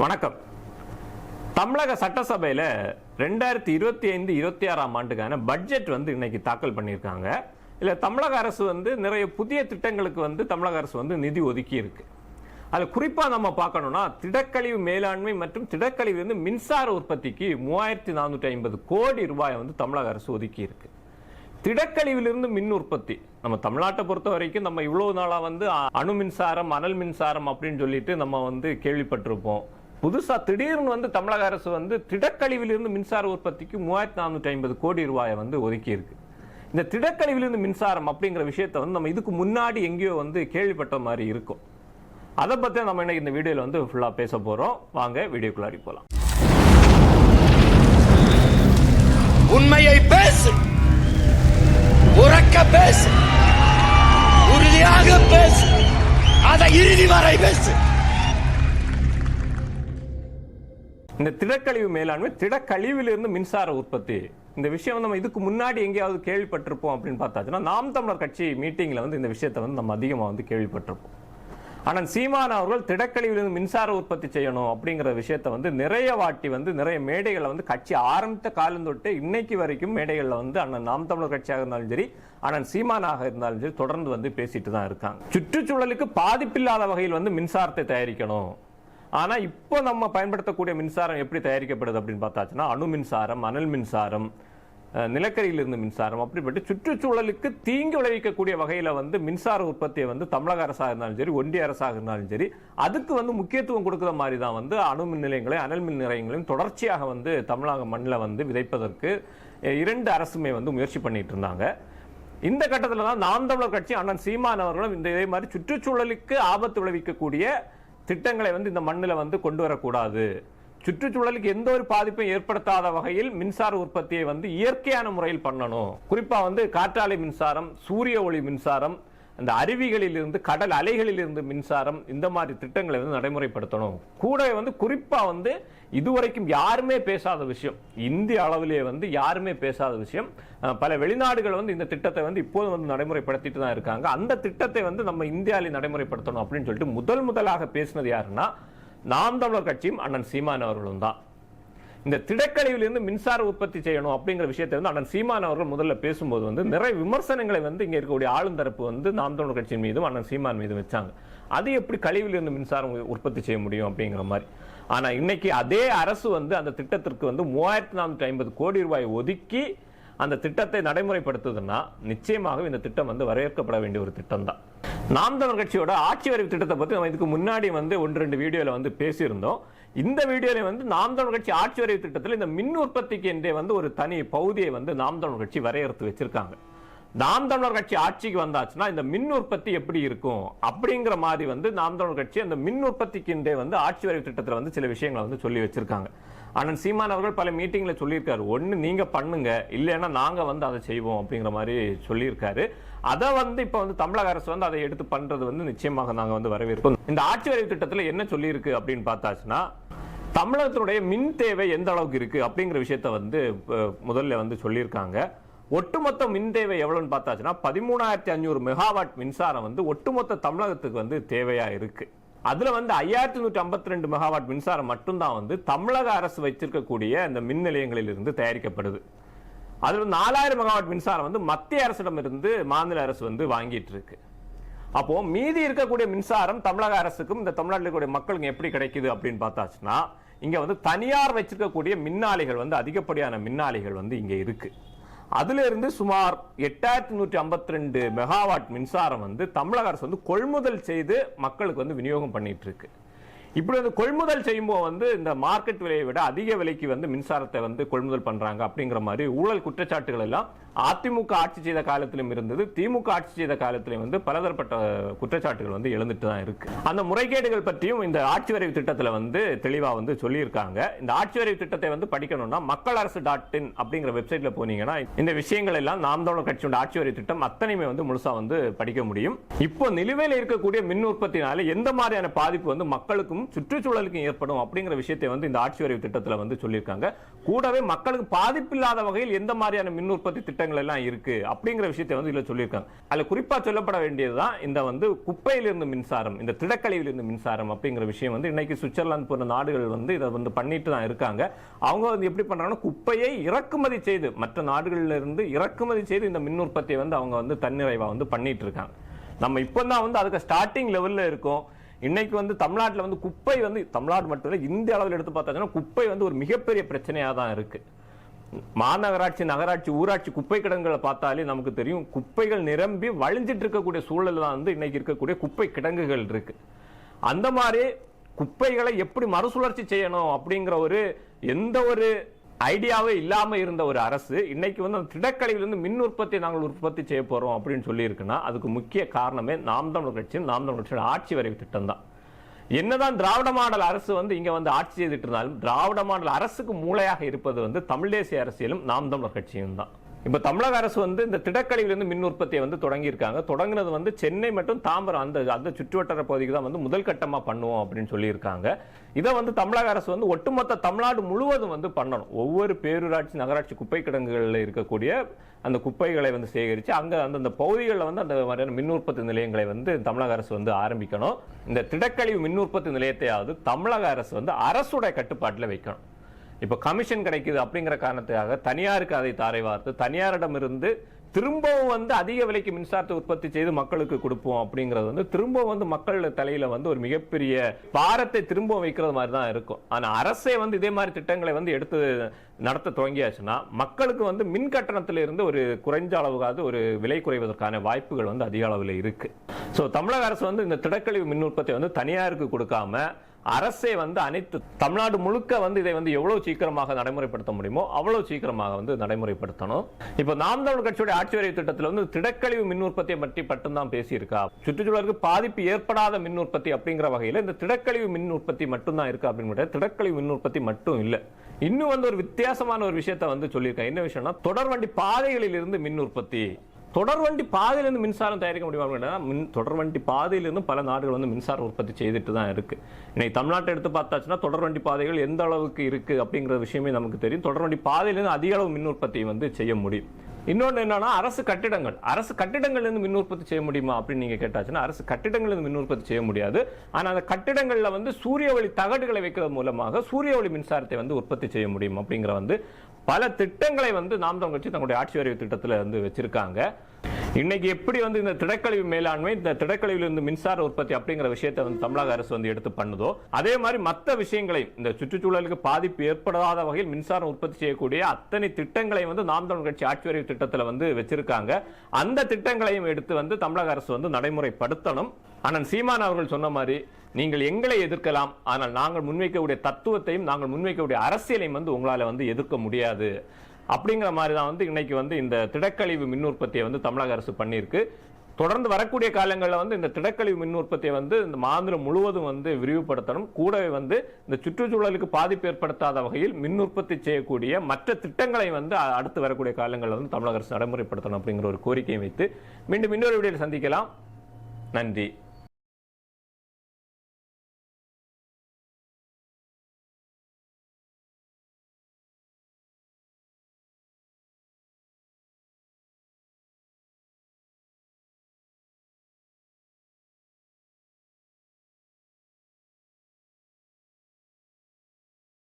வணக்கம். தமிழக சட்டசபையில் ரெண்டாயிரத்தி இருபத்தி ஐந்து இருபத்தி ஆறாம் ஆண்டுக்கான பட்ஜெட் வந்து இன்னைக்கு தாக்கல் பண்ணியிருக்காங்க. இல்லை தமிழக அரசு வந்து நிறைய புதிய திட்டங்களுக்கு வந்து தமிழக அரசு வந்து நிதி ஒதுக்கி இருக்கு. அதில் குறிப்பாக நம்ம பார்க்கணும்னா திடக்கழிவு மேலாண்மை மற்றும் திடக்கழிவு வந்து மின்சார உற்பத்திக்கு மூவாயிரத்தி நானூற்றி ஐம்பது கோடி ரூபாயை வந்து தமிழக அரசு ஒதுக்கி இருக்கு. திடக்கழிவிலிருந்து மின் உற்பத்தி. நம்ம தமிழ்நாட்டை பொறுத்த வரைக்கும் நம்ம இவ்வளவு நாளாக வந்து அணு மின்சாரம் அனல் மின்சாரம் அப்படின்னு சொல்லிட்டு நம்ம வந்து கேள்விப்பட்டிருப்போம். புதுசாக திடீர்னு வந்து தமிழக அரசு வந்து திடக்கழிவிலிருந்து மின்சார உற்பத்திக்கு மூவாயிரத்தி நானூற்றி ஐம்பது கோடி ரூபாயை வந்து ஒதுக்கியிருக்கு. இந்த திடக்கழிவிலிருந்து மின்சாரம் அப்படிங்கிற விஷயத்தை வந்து நம்ம இதுக்கு முன்னாடி எங்கேயோ வந்து கேள்விப்பட்ட மாதிரி இருக்கும். அதை பற்றி நம்ம இன்னைக்கு இந்த வீடியோவில் வந்து ஃபுல்லாக பேச போகிறோம் வாங்க வீடியோக்குள்ளாடி போகலாம் உண்மையை பேசு. உறக்க பேசு. உறுதியாக பேசு. அதை இறுதி வரை பேசு. இந்த திடக்கழிவு மேலாண்மை திடக்கழிவிலிருந்து மின்சார உற்பத்தி. இந்த விஷயம் வந்து நம்ம இதுக்கு முன்னாடி எங்கேயாவது கேள்விப்பட்டிருப்போம் அப்படின்னு பார்த்தாச்சுன்னா நாம் தமிழர் கட்சி மீட்டிங்கில் வந்து இந்த விஷயத்தை வந்து நம்ம அதிகமாக வந்து கேள்விப்பட்டிருப்போம். ஆனால் சீமான் அவர்கள் திடக்கழிவிலிருந்து மின்சார உற்பத்தி செய்யணும் அப்படிங்கிற விஷயத்தை வந்து நிறைய வாட்டி வந்து நிறைய மேடைகளை வந்து கட்சி ஆரம்பித்த காலம் தொட்டு இன்னைக்கு வரைக்கும் மேடைகளில் வந்து அண்ணன் நாம் தமிழர் கட்சியாக இருந்தாலும் சரி அண்ணன் சீமானாக இருந்தாலும் சரி தொடர்ந்து வந்து பேசிட்டு தான் இருக்காங்க. சுற்றுச்சூழலுக்கு பாதிப்பில்லாத வகையில் வந்து மின்சாரத்தை தயாரிக்கணும். ஆனால் இப்போ நம்ம பயன்படுத்தக்கூடிய மின்சாரம் எப்படி தயாரிக்கப்படுது அப்படின்னு பார்த்தாச்சுன்னா அணு மின்சாரம் அனல் மின்சாரம் நிலக்கரியிலிருந்து மின்சாரம் அப்படிப்பட்டு சுற்றுச்சூழலுக்கு தீங்கு விளைவிக்கக்கூடிய வகையில் வந்து மின்சார உற்பத்தியை வந்து தமிழக அரசாக இருந்தாலும் சரி ஒன்றிய அரசாக இருந்தாலும் சரி அதுக்கு வந்து முக்கியத்துவம் கொடுக்குற மாதிரி தான் வந்து அணு மின் நிலையங்களையும் அனல் மின் நிலையங்களையும் தொடர்ச்சியாக வந்து தமிழக மண்ணில் வந்து விதைப்பதற்கு இரண்டு அரசுமே வந்து முயற்சி பண்ணிட்டு இருந்தாங்க. இந்த கட்டத்தில் தான் நாம் தமிழர் கட்சி அண்ணன் சீமான் அவர்களும் இந்த இதே மாதிரி சுற்றுச்சூழலுக்கு ஆபத்து விளைவிக்கக்கூடிய திட்டங்களை வந்து இந்த மண்ணில் வந்து கொண்டு வரக்கூடாது. சுற்றுச்சூழலுக்கு எந்த ஒரு பாதிப்பும் ஏற்படுத்தாத வகையில் மின்சார உற்பத்தியை வந்து இயற்கையான முறையில் பண்ணணும். குறிப்பா வந்து காற்றாலை மின்சாரம் சூரிய ஒளி மின்சாரம் அந்த அருவிகளில் இருந்து கடல் அலைகளில் இருந்து மின்சாரம் இந்த மாதிரி திட்டங்களை வந்து நடைமுறைப்படுத்தணும். கூட வந்து குறிப்பாக வந்து இதுவரைக்கும் யாருமே பேசாத விஷயம் இந்திய அளவிலே வந்து யாருமே பேசாத விஷயம் பல வெளிநாடுகள் வந்து இந்த திட்டத்தை வந்து இப்போது வந்து நடைமுறைப்படுத்திட்டு தான் இருக்காங்க. அந்த திட்டத்தை வந்து நம்ம இந்தியாவிலே நடைமுறைப்படுத்தணும் அப்படின்னு சொல்லிட்டு முதல் முதலாக பேசினது யாருன்னா நாம் தமிழர் கட்சியும் அண்ணன் சீமான் அவர்களும் தான். இந்த திடக்கழிவிலிருந்து மின்சார உற்பத்தி செய்யணும் அப்படிங்கிற விஷயத்தை வந்து அண்ணன் சீமான் அவர்கள் முதல்ல பேசும்போது வந்து நிறைய விமர்சனங்களை வந்து இங்கே இருக்கக்கூடிய ஆளுந்தரப்பு வந்து நாம் தமிழர் கட்சியின் மீதும் அண்ணன் சீமான் மீதும் வச்சாங்க. அது எப்படி கழிவிலிருந்து மின்சாரம் உற்பத்தி செய்ய முடியும் அப்படிங்கிற மாதிரி. ஆனால் இன்னைக்கு அதே அரசு வந்து அந்த திட்டத்திற்கு வந்து மூவாயிரத்தி நானூற்றி ஐம்பது கோடி ரூபாய் ஒதுக்கி அந்த திட்டத்தை நடைமுறைப்படுத்துதுன்னா நிச்சயமாக இந்த திட்டம் வந்து வரவேற்கப்பட வேண்டிய ஒரு திட்டம் தான் நாம் தமிழர் கட்சியோட ஆட்சி வரைவு திட்டத்தை பற்றி நம்ம இதுக்கு முன்னாடி வந்து ஒன்று ரெண்டு வீடியோவில் வந்து பேசியிருந்தோம். இந்த வீடியோல வந்து நாம் தமிழ் கட்சி ஆட்சி வரைவு திட்டத்தில் இந்த மின் உற்பத்திக்கு என்றே வந்து ஒரு தனி பகுதியை வந்து நாம் தமிழ் கட்சி வரையறுத்து வச்சிருக்காங்க. நாம் தமிழர் கட்சி ஆட்சிக்கு வந்தாச்சுன்னா இந்த மின் உற்பத்தி எப்படி இருக்கும் அப்படிங்கிற மாதிரி வந்து நாம் தமிழர் கட்சி அந்த மின் உற்பத்திக்கின்றே வந்து ஆட்சி வரைவு திட்டத்தில் வந்து சில விஷயங்களை வந்து சொல்லி வச்சிருக்காங்க. அண்ணன் சீமான் அவர்கள் பல மீட்டிங்கில் சொல்லியிருக்காரு. ஒன்று நீங்க பண்ணுங்க இல்லைன்னா நாங்கள் வந்து அதை செய்வோம் அப்படிங்கிற மாதிரி சொல்லியிருக்காரு. அதை வந்து இப்போ வந்து தமிழக அரசு வந்து அதை எடுத்து பண்றது வந்து நிச்சயமாக நாங்கள் வந்து வரவேற்போம் இந்த ஆட்சி வரைவு திட்டத்தில் என்ன சொல்லியிருக்கு அப்படின்னு பார்த்தாச்சுன்னா தமிழகத்தினுடைய மின் தேவை எந்த அளவுக்கு இருக்கு அப்படிங்கிற விஷயத்த வந்து முதல்ல வந்து சொல்லியிருக்காங்க. ஒட்டுமொத்த மின் தேவை எவ்வளவுன்னு பார்த்தாச்சுன்னா பதிமூணாயிரத்தி அஞ்சூறு மெகாவாட் மின்சாரம் வந்து ஒட்டுமொத்த தமிழகத்துக்கு வந்து தேவையாக இருக்கு. அதுல வந்து ஐயாயிரத்தி நூற்றி ஐம்பத்தி ரெண்டு மெகாவாட் மின்சாரம் மட்டும்தான் வந்து தமிழக அரசு வைத்திருக்கக்கூடிய இந்த மின் நிலையங்களில் இருந்து தயாரிக்கப்படுது. அதில் நாலாயிரம் மெகாவாட் மின்சாரம் வந்து மத்திய அரசிடம் இருந்து மாநில அரசு வந்து வாங்கிட்டு இருக்கு. அப்போ மீதி இருக்கக்கூடிய மின்சாரம் தமிழக அரசுக்கும் இந்த தமிழ்நாட்டில் இருக்கக்கூடிய மக்களுக்கு எப்படி கிடைக்குது அப்படின்னு பார்த்தாச்சுன்னா இங்க வந்து தனியார் வச்சிருக்கக்கூடிய மின்னாளிகள் வந்து அதிகப்படியான மின்னாளிகள் வந்து இங்க இருக்கு. அதுல இருந்து சுமார் எட்டாயிரத்தி நூற்றி ஐம்பத்தி ரெண்டு மெகாவாட் மின்சாரம் வந்து தமிழக அரசு வந்து கொள்முதல் செய்து மக்களுக்கு வந்து விநியோகம் பண்ணிட்டு இருக்கு இப்படி வந்து கொள்முதல் செய்யும்போது வந்து இந்த மார்க்கெட் விலையை விட அதிக விலைக்கு வந்து மின்சாரத்தை வந்து கொள்முதல் பண்றாங்க அப்படிங்கிற மாதிரி ஊழல் குற்றச்சாட்டுகள் எல்லாம் அதிமுக ஆட்சி செய்த காலத்திலும் இருந்தது திமுக ஆட்சி செய்த காலத்திலும் வந்து பலதரப்பட்ட குற்றச்சாட்டுகள் வந்து எழுந்துட்டு தான் இருக்கு. அந்த முறைகேடுகள் பற்றியும் இந்த ஆட்சி வரைவு திட்டத்தில் வந்து தெளிவாக வந்து சொல்லியிருக்காங்க. இந்த ஆட்சி வரைவு திட்டத்தை வந்து படிக்கணும்னா மக்கள் அரசு டாட் இன் அப்படிங்கிற வெப்சைட்ல போனீங்கன்னா இந்த விஷயங்கள் எல்லாம் நாம் தமிழர் கட்சியோட ஆட்சி வரைவு திட்டம் அத்தனையுமே வந்து முழுசா வந்து படிக்க முடியும். இப்போ நிலுவையில் இருக்கக்கூடிய மின் உற்பத்தினால எந்த மாதிரியான பாதிப்பு வந்து மக்களுக்கும் சுற்றுச்சூழலுக்கும் ஏற்படும் அப்படிங்கிற விஷயத்தை வந்து இந்த ஆட்சி வரைவு திட்டத்தில் வந்து சொல்லியிருக்காங்க. கூடவே மக்களுக்கு பாதிப்பில்லாத வகையில் எந்த மாதிரியான மின் உற்பத்தி திட்டம் திட்டங்கள் எல்லாம் இருக்கு அப்படிங்கிற விஷயத்தை வந்து இதுல சொல்லியிருக்காங்க. அதுல குறிப்பா சொல்லப்பட வேண்டியதுதான் இந்த வந்து குப்பையிலிருந்து மின்சாரம் இந்த திடக்கழிவிலிருந்து மின்சாரம் அப்படிங்கிற விஷயம் வந்து இன்னைக்கு சுவிட்சர்லாந்து போன்ற நாடுகள் வந்து இதை வந்து பண்ணிட்டு தான் இருக்காங்க. அவங்க வந்து எப்படி பண்றாங்கன்னா குப்பையை இறக்குமதி செய்து மற்ற நாடுகள்ல இருந்து இறக்குமதி செய்து இந்த மின் உற்பத்தியை வந்து அவங்க வந்து தன்னிறைவா வந்து பண்ணிட்டு இருக்காங்க. நம்ம இப்போ தான் வந்து அதுக்கு ஸ்டார்டிங் லெவல்ல இருக்கோம். இன்னைக்கு வந்து தமிழ்நாட்டில் வந்து குப்பை வந்து தமிழ்நாடு மட்டும் இல்லை இந்திய அளவில் எடுத்து பார்த்தாங்கன்னா குப்பை வந்து ஒரு மிகப்பெரிய பிரச்சனையாக தான் இருக்கு. மாநகராட்சி நகராட்சி ஊராட்சி குப்பை கிடங்குகளை பார்த்தாலே நமக்கு தெரியும். குப்பைகள் நிரம்பி வழிஞ்சிட்டு இருக்கக்கூடிய சூழல் தான் வந்து இன்னைக்கு இருக்கக்கூடிய குப்பை கிடங்குகள் இருக்கு. அந்த மாதிரி குப்பைகளை எப்படி மறுசுழற்சி செய்யணும் அப்படிங்கிற ஒரு எந்த ஒரு ஐடியாவே இல்லாமல் இருந்த ஒரு அரசு இன்னைக்கு வந்து அந்த திடக்கழிவிலிருந்து மின் உற்பத்தி நாங்கள் உற்பத்தி செய்ய போகிறோம் அப்படின்னு சொல்லியிருக்குன்னா அதுக்கு முக்கிய காரணமே நாம் தமிழ் கட்சியும் நாம் தமிழ் கட்சியோட ஆட்சி வரைவு திட்டம் தான் என்னதான் திராவிட மாடல் அரசு வந்து இங்க வந்து ஆட்சி செய்துட்டு இருந்தாலும் திராவிட மாடல் அரசுக்கு மூளையாக இருப்பது வந்து தமிழ் தேசிய அரசியலும் நாம் தமிழர் கட்சியும் தான். இப்போ தமிழக அரசு வந்து இந்த திடக்கழிவிலிருந்து மின் உற்பத்தியை வந்து தொடங்கியிருக்காங்க. தொடங்கினது வந்து சென்னை மற்றும் தாம்பரம் அந்த அந்த சுற்றுவட்டார பகுதிக்கு தான் வந்து முதல் கட்டமாக பண்ணுவோம் அப்படின்னு சொல்லியிருக்காங்க. இதை வந்து தமிழக அரசு வந்து ஒட்டுமொத்த தமிழ்நாடு முழுவதும் வந்து பண்ணணும். ஒவ்வொரு பேரூராட்சி நகராட்சி குப்பை கிடங்குகளில் இருக்கக்கூடிய அந்த குப்பைகளை வந்து சேகரித்து அந்த அந்தந்த பகுதிகளில் வந்து அந்த மாதிரியான மின் உற்பத்தி நிலையங்களை வந்து தமிழக அரசு வந்து ஆரம்பிக்கணும். இந்த திடக்கழிவு மின் உற்பத்தி நிலையத்தையாவது தமிழக அரசு வந்து அரசுடைய கட்டுப்பாட்டில் வைக்கணும். இப்போ கமிஷன் கிடைக்குது அப்படிங்கிற காரணத்துக்காக தனியாருக்கு அதை தாரை வார்த்து தனியாரிடமிருந்து திரும்பவும் வந்து அதிக விலைக்கு மின்சாரத்தை உற்பத்தி செய்து மக்களுக்கு கொடுப்போம் அப்படிங்கிறது வந்து திரும்பவும் வந்து மக்கள் தலையில வந்து ஒரு மிகப்பெரிய பாரத்தை திரும்ப வைக்கிறது மாதிரி தான் இருக்கும். ஆனால் அரசே வந்து இதே மாதிரி திட்டங்களை வந்து எடுத்து நடத்த துவங்கியாச்சுன்னா மக்களுக்கு வந்து மின் கட்டணத்துல இருந்து ஒரு குறைஞ்ச அளவுக்காவது ஒரு விலை குறைவதற்கான வாய்ப்புகள் வந்து அதிக அளவில் இருக்கு. ஸோ தமிழக அரசு வந்து இந்த திடக்கழிவு மின் உற்பத்தி வந்து தனியாருக்கு கொடுக்காம அரசே வந்து அனைத்து தமிழ்நாடு முழுக்க வந்து இதை வந்து எவ்வளவு சீக்கிரமாக நடைமுறைப்படுத்த முடியுமோ அவ்வளவு சீக்கிரமாக வந்து நடைமுறைப்படுத்தணும். இப்போ நாம் தமிழ் கட்சியுடைய ஆட்சி வரை திட்டத்தில் வந்து திடக்கழிவு மின் உற்பத்தியை பற்றி மட்டும்தான் பேசியிருக்கா. சுற்றுச்சூழலுக்கு பாதிப்பு ஏற்படாத மின் உற்பத்தி அப்படிங்கிற வகையில் இந்த திடக்கழிவு மின் உற்பத்தி மட்டும்தான் இருக்கு அப்படின்னு திடக்கழிவு மின் உற்பத்தி மட்டும் இல்லை. இன்னும் வந்து ஒரு வித்தியாசமான ஒரு விஷயத்தை வந்து சொல்லியிருக்கேன் என்ன விஷயம்னா தொடர்வண்டி பாதைகளில் இருந்து மின் உற்பத்தி. தொடர்வண்டி பாதையிலிருந்து மின்சாரம் தயாரிக்க முடியுமா அப்படின்னா மின் தொடர்வண்டி பாதையிலிருந்து பல நாடுகள் வந்து மின்சாரம் உற்பத்தி செய்துட்டு தான் இருக்குது இன்னைக்கு தமிழ்நாட்டை எடுத்து பார்த்தாச்சுன்னா தொடர்வண்டி பாதைகள் எந்த அளவுக்கு இருக்குது அப்படிங்கிற விஷயமே நமக்கு தெரியும். தொடர்வண்டி பாதையிலிருந்து அதிக அளவு மின் உற்பத்தி வந்து செய்ய முடியும். இன்னொன்று என்னன்னா அரசு கட்டிடங்கள். அரசு கட்டிடங்கள்லேருந்து மின் உற்பத்தி செய்ய முடியுமா அப்படின்னு நீங்கள் கேட்டாச்சுன்னா அரசு கட்டிடங்கள்லேருந்து மின் உற்பத்தி செய்ய முடியாது. ஆனால் அந்த கட்டிடங்களில் வந்து சூரிய ஒளி தகடுகளை வைக்கிறது மூலமாக சூரிய ஒளி மின்சாரத்தை வந்து உற்பத்தி செய்ய முடியும் அப்படிங்கிற வந்து பல திட்டங்களை வந்து நாம் தமிழ் கட்சி தங்களுடைய ஆட்சி வரைவு திட்டத்தில் வந்து வச்சிருக்காங்க. இன்னைக்கு எப்படி வந்து இந்த திடக்கழிவு மேலாண்மை இந்த திடக்கழிவிலிருந்து மின்சார உற்பத்தி அப்படிங்கிற விஷயத்தை வந்து தமிழக அரசு வந்து எடுத்து பண்ணுதோ அதே மாதிரி மற்ற விஷயங்களையும் இந்த சுற்றுச்சூழலுக்கு பாதிப்பு ஏற்படாத வகையில் மின்சாரம் உற்பத்தி செய்யக்கூடிய அத்தனை திட்டங்களை வந்து நாம் தமிழ் கட்சி ஆட்சி வரைவு திட்டத்தில் வந்து வச்சிருக்காங்க. அந்த திட்டங்களையும் எடுத்து வந்து தமிழக அரசு வந்து நடைமுறைப்படுத்தணும். ஆனால் சீமான் அவர்கள் சொன்ன மாதிரி நீங்கள் எங்களை எதிர்க்கலாம் ஆனால் நாங்கள் முன்வைக்கக்கூடிய தத்துவத்தையும் நாங்கள் முன்வைக்கக்கூடிய அரசியலையும் வந்து உங்களால் வந்து எதிர்க்க முடியாது. அப்படிங்கிற மாதிரி தான் வந்து இன்னைக்கு வந்து இந்த திடக்கழிவு மின் உற்பத்தியை வந்து தமிழக அரசு பண்ணியிருக்கு. தொடர்ந்து வரக்கூடிய காலங்களில் வந்து இந்த திடக்கழிவு மின் உற்பத்தியை வந்து இந்த மாநிலம் முழுவதும் வந்து விரிவுபடுத்தணும். கூடவே வந்து இந்த சுற்றுச்சூழலுக்கு பாதிப்பு ஏற்படுத்தாத வகையில் மின் உற்பத்தி செய்யக்கூடிய மற்ற திட்டங்களை வந்து அடுத்து வரக்கூடிய காலங்களில் வந்து தமிழக அரசு நடைமுறைப்படுத்தணும் அப்படிங்கிற ஒரு கோரிக்கையை வைத்து மீண்டும் இன்னொரு வீடியோவில் சந்திக்கலாம். நன்றி.